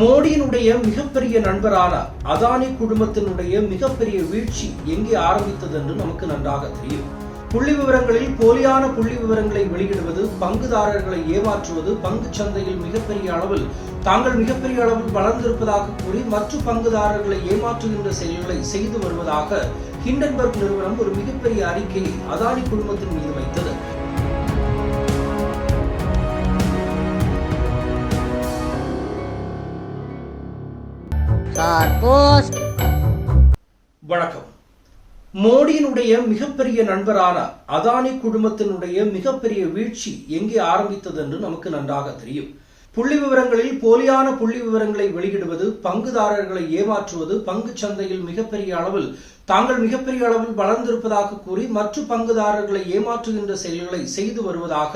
மோடியினுடைய மிகப்பெரிய நண்பரான அதானி குழுமத்தினுடைய மிகப்பெரிய வீழ்ச்சி எங்கே ஆரம்பித்தது என்று நமக்கு நன்றாக தெரியும். புள்ளி விவரங்களில் போலியான புள்ளி விவரங்களை வெளியிடுவது பங்குதாரர்களை ஏமாற்றுவது பங்கு சந்தையில் மிகப்பெரிய அளவில் தாங்கள் மிகப்பெரிய அளவில் வளர்ந்திருப்பதாக கூறி மற்ற பங்குதாரர்களை ஏமாற்றுகின்ற செயல்களை செய்து வருவதாக ஹிண்டன்பர்க் நிறுவனம் ஒரு மிகப்பெரிய அறிக்கையை அதானி குழுமத்தின் மீது வைத்தது. வணக்கம். மோடியினுடைய மிகப்பெரிய நண்பரான அதானி குழுமத்தினுடைய மிகப்பெரிய வீழ்ச்சி எங்கே ஆரம்பித்தது என்று நமக்கு நன்றாக தெரியும். புள்ளி விவரங்களில் போலியான புள்ளி விவரங்களை வெளியிடுவது பங்குதாரர்களை ஏமாற்றுவது பங்கு சந்தையில் மிகப்பெரிய அளவில் தாங்கள் மிகப்பெரிய அளவில் வளர்ந்திருப்பதாக கூறி மற்ற பங்குதாரர்களை ஏமாற்றுகின்ற செயல்களை செய்து வருவதாக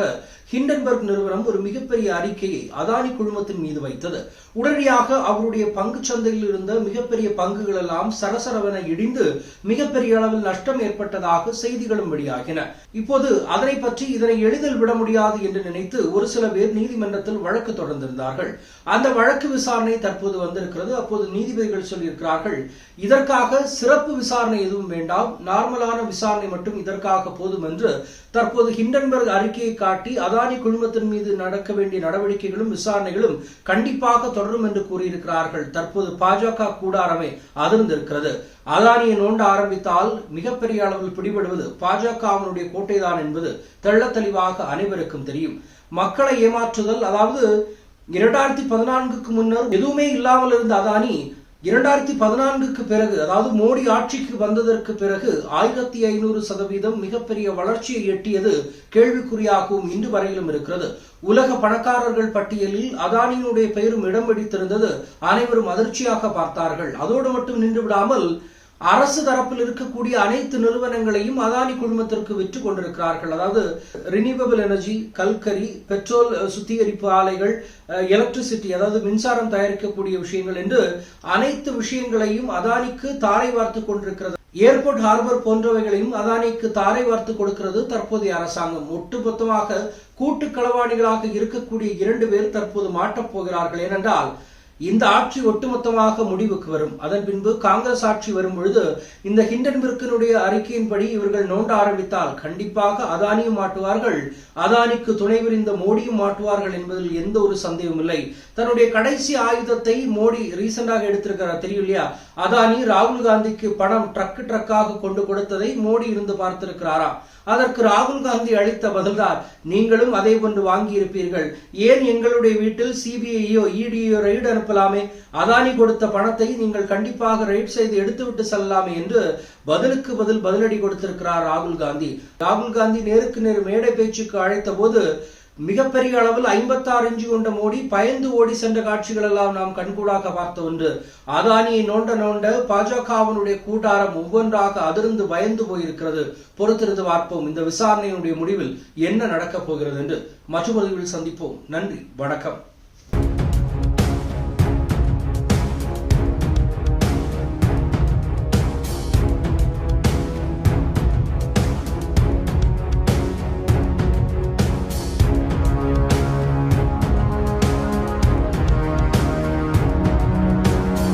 ஹிண்டன்பர்க் நிறுவனம் ஒரு மிகப்பெரிய அறிக்கையை அதானி குழுமத்தின் மீது வைத்தது. உடனடியாக அவருடைய பங்கு சந்தையில் இருந்த மிகப்பெரிய பங்குகள் எல்லாம் சரசரவென இடிந்து மிகப்பெரிய அளவில் நஷ்டம் ஏற்பட்டதாக செய்திகளும் வெளியாகின. இப்போது அதனை பற்றி இதனை எளிதில் விட முடியாது என்று நினைத்து ஒரு சில பேர் நீதிமன்றத்தில் வழக்கு தொடர்ந்திருந்தார்கள். அந்த வழக்கு விசாரணை தற்போது வந்திருக்கிறது. அப்போது நீதிபதிகள் சொல்லியிருக்கிறார்கள் இதற்காக சிறப்பு விசாரணை எதுவும் வேண்டாம். நார்மலான விசாரணை மட்டும் இதற்காக போதும் என்று தற்போது ஹிண்டன்பர்க் அறிக்கையை காட்டி அதானி குழுமத்தின் மீது நடக்க வேண்டிய நடவடிக்கைகளும் விசாரணைகளும் கண்டிப்பாக தொடரும் என்று கூறியிருக்கிறார்கள். தற்போது பாஜக கூடாரமே அதிர்ந்திருக்கிறது அதானியை நோண்ட ஆரம்பித்தால் மிகப்பெரிய அளவில் பிடிபடுவது பாஜகவினுடைய கோட்டைதான் என்பது தெள்ள தெளிவாக அனைவருக்கும் தெரியும். மக்களை ஏமாற்றுதல் அதாவது இரண்டாயிரத்தி பதினான்குக்கு முன்னர் எதுவுமே இல்லாமல் இருந்த அதானி இரண்டாயிரத்தி பதினான்குக்கு பிறகு அதாவது மோடி ஆட்சிக்கு வந்ததற்கு பிறகு ஆயிரத்தி ஐநூறு சதவீதம் மிகப்பெரிய வளர்ச்சியை எட்டியது கேள்விக்குறியாகவும் இன்று வரையிலும் இருக்கிறது. உலக பணக்காரர்கள் பட்டியலில் அதானியினுடைய பெயரும் இடம் பிடித்திருந்தது அனைவரும் அதிர்ச்சியாக பார்த்தார்கள். அதோடு மட்டும் நின்று விடாமல் அரசு தரப்பில் இருக்கக்கூடிய அனைத்து நிறுவனங்களையும் அதானி குழுமத்திற்கு விற்று கொண்டிருக்கிறார்கள். அதாவது ரினியூவபிள் எனர்ஜி கல்கரி பெட்ரோல் சுத்திகரிப்பு ஆலைகள் எலக்ட்ரிசிட்டி அதாவது மின்சாரம் தயாரிக்கக்கூடிய விஷயங்கள் என்று அனைத்து விஷயங்களையும் அதானிக்கு தாரை வார்த்து கொண்டிருக்கிறது. ஏர்போர்ட் ஹார்பர் போன்றவைகளையும் அதானிக்கு தாரை வார்த்து கொடுக்கிறது தற்போதைய அரசாங்கம். ஒட்டுமொத்தமாக கூட்டு களவாணிகளாக இருக்கக்கூடிய இரண்டு பேர் தற்போது மாட்டப் போகிறார்கள். ஏனென்றால் இந்த ஆட்சி ஒட்டுமொத்தமாக முடிவுக்கு வரும். அதன் பின்பு காங்கிரஸ் ஆட்சி வரும் பொழுது இந்த ஹிண்டன்பர்க்கினுடைய அறிக்கையின்படி இவர்கள் நோண்ட ஆரம்பித்தால் கண்டிப்பாக அதானியும் மாட்டுவார்கள் அதானிக்கு துணை புரிந்த மோடியும் மாட்டுவார்கள் என்பதில் எந்த ஒரு சந்தேகமும் இல்லை. தன்னுடைய கடைசி ஆயுதத்தை மோடி ரீசெண்டாக எடுத்திருக்கிறார். தெரியும் இல்லையா? அதானி ராகுல் காந்திக்கு பணம் ட்ரக் ட்ரக்காக கொண்டு கொடுத்ததை மோடி இருந்து பார்த்திருக்கிறாரா? அதற்கு ராகுல் காந்தி அளித்த பதில்தான். நீங்களும் அதே போன்று வாங்கி இருப்பீர்கள் ஏன் எங்களுடைய வீட்டில் சிபிஐயோ இடியோ ரைடு அனுப்பலாமே? அதானி கொடுத்த பணத்தை நீங்கள் கண்டிப்பாக ரைட் செய்து எடுத்துவிட்டு செல்லலாமே என்று பதிலுக்கு பதில் பதிலடி கொடுத்திருக்கிறார் ராகுல் காந்தி. ராகுல் காந்தி நேருக்கு நேர் மேடை பேச்சுக்கு அழைத்த போது மிகப்பெரிய அளவில் ஐம்பத்தாறு இன்ச்சு கொண்ட மோடி பயந்து ஓடி சென்ற காட்சிகள் எல்லாம் நாம் கண்கூடாக பார்த்த ஒன்று. அதானியை நோண்ட நோண்ட பாஜகவினுடைய கூட்டாரம் ஒவ்வொன்றாக அதிர்ந்து பயந்து போயிருக்கிறது. பொறுத்திருந்து பார்ப்போம் இந்த விசாரணையினுடைய முடிவில் என்ன நடக்கப் போகிறது என்று. மற்றொரு சந்திப்போம். நன்றி. வணக்கம்.